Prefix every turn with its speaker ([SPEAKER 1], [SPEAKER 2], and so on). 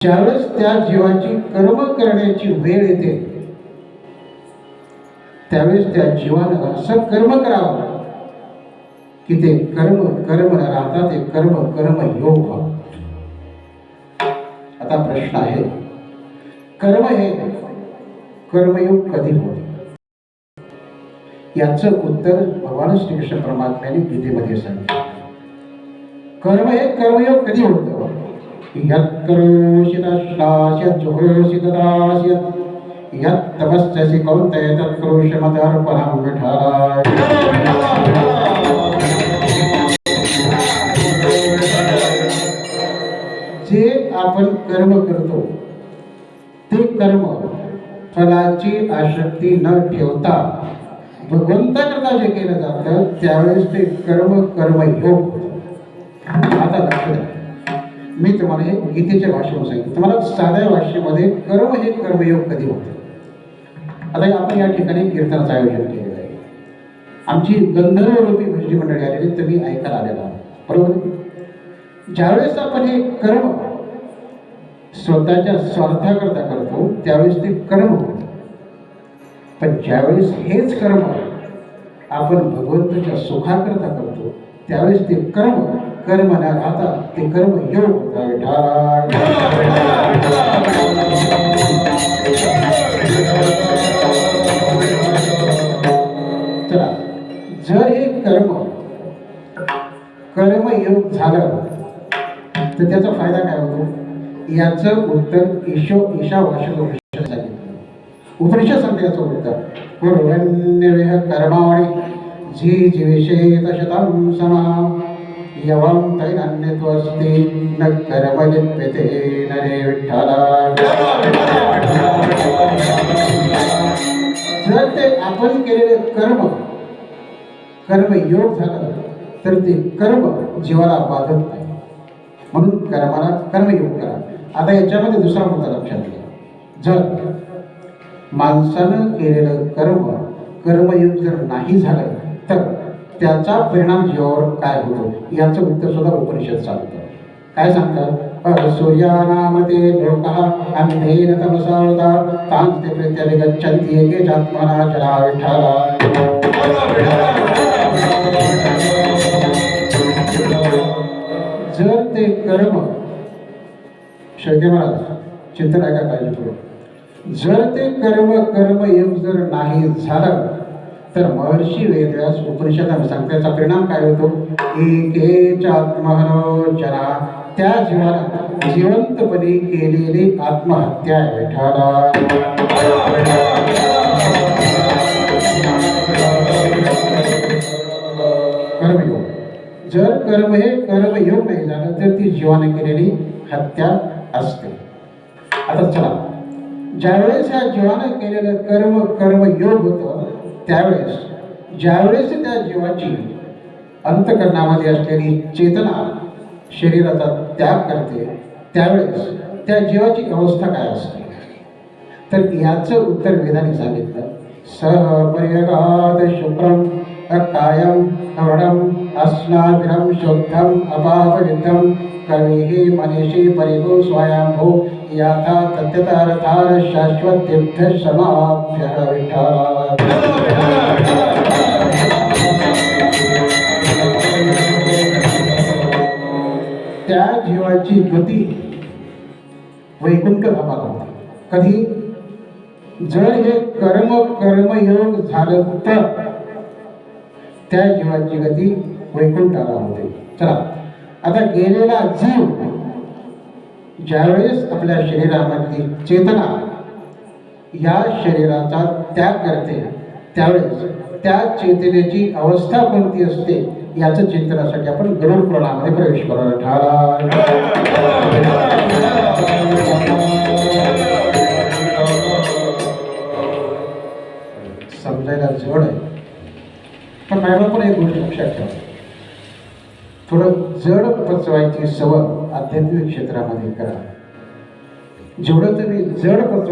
[SPEAKER 1] ज्यावेळेस त्या जीवाची कर्म करण्याची वेळ येते त्यावेळेस त्या जीवानं असं कर्म करावं की ते कर्म कर्म न राहता ते कर्म कर्म योग आता प्रश्न आहे कर्म हे कर्मयोग कधी होते? याचं उत्तर भगवान श्रीकृष्ण परमात्म्याने गीतेमध्ये सांगितलं. कर्म हे कर्मयोग कधी होतं? यत् करोषि तश्नास्यत् जुहोषि यत् तपस्यसि कौन्तेय तत् करोषि जे आपण कर्म करतो ते कर्म फलाची आसक्ती न ठेवता भगवंताकरता जे केलं जातं त्यावेळेस ते कर्म कर्मयोग होतं. आता लक्ष मी तुम्हाला हे गीतेच्या भाषेवर सांगितलं तुम्हाला साध्या भाषेमध्ये कर्म हे कर्मयोग कधी होतं आता आपण या ठिकाणी कीर्तनाचं आयोजन केलेलं आहे. आमची गंधर्व रूपी भजनी मंडळी आलेली तुम्ही ऐकायला आलेला बरोबर ज्यावेळेस आपण हे कर्म स्वतःच्या स्वार्थाकरता करतो त्यावेळेस ते कर्म होतं पण ज्यावेळेस हेच कर्म आपण भगवंताच्या सुखाकरता करतो त्यावेळेस ते कर्म कर्म न राहता ते कर्म योग चला जर हे कर्म कर्मयोग झालं तर त्याचा फायदा काय होतो? याचं उत्तर ईशो ईशावाशन उपनिषद सांगितलं. उपनिषद सांगते याचं उत्तर. कुर्वन्यवेह कर्मावणी जी जीविषेत शतं समा यवं तैरन्यत्वस्ति न कर्म नरे विठ्ठला जर ते आपण केलेले कर्म कर्म योग झालं तर ते कर्म जीवाला बाधत नाही. म्हणून कर्माला कर्मयोग करा. आता याच्यामध्ये दुसरा मुद्दा लक्षात घ्या. जर माणसानं केलेलं कर्म कर्मयोग जर नाही झालं तर त्याचा परिणाम जीवावर काय होतो? याचं उत्तर सुद्धा उपनिषद सांगतं. काय सांगतात सूर्यानामते लोक अंधेन तमसावता तांते प्रेत्याने गच्छन्ति एके जात्मना जला जर ते कर्म शेवटी महाराज चिंतन ऐका पाहिजे जर ते कर्म कर्म येऊ जर नाही झालं तर महर्षी वेदव्यास उपनिषदाने सांगतात परिणाम काय होतो? एकेच त्या जीवाला जिवंतपणे केलेली आत्महत्या आहे कर्मयोग जर कर्म हे कर्मयोग नाही झालं तर ती जीवाने केलेली हत्या असते. आता चला. ज्यावेळेस ह्या जीवानं केलेलं कर्म कर्मयोग होतं त्यावेळेस ज्यावेळेस त्या जीवाची अंतकरणामध्ये असलेली चेतना शरीराचा त्याग करते त्यावेळेस त्या जीवाची अवस्था काय असते? तर याचं उत्तर वेदाने सांगितलं. सहपर्यगात शुक्रम कायम कवडम अस्नाग्रम शुद्धम अपापविद्धम कविः मनीषी परिभो याता याथा तत्यतारथार शाश्वत तीर्थ त्या जीवाची गती वैकुंठ धामाला होती कधी? जर हे कर्म कर्मयोग झालं तर त्या जीवाची गती वैकुंठाला होते चला. आता गेलेला जीव ज्यावेळेस आपल्या शरीरामधली चेतना या शरीराचा त्याग करते त्यावेळेस त्या चेतनेची अवस्था कोणती असते याचं चिंतनासाठी आपण गरुड पुराणामध्ये प्रवेश करू ठरा मॅडम पण एक गोष्ट लक्षात ठेवा. थोडं जड पचवायची सवय आध्यात्मिक क्षेत्रामध्ये करा. जेवढं तुम्ही जड पचवा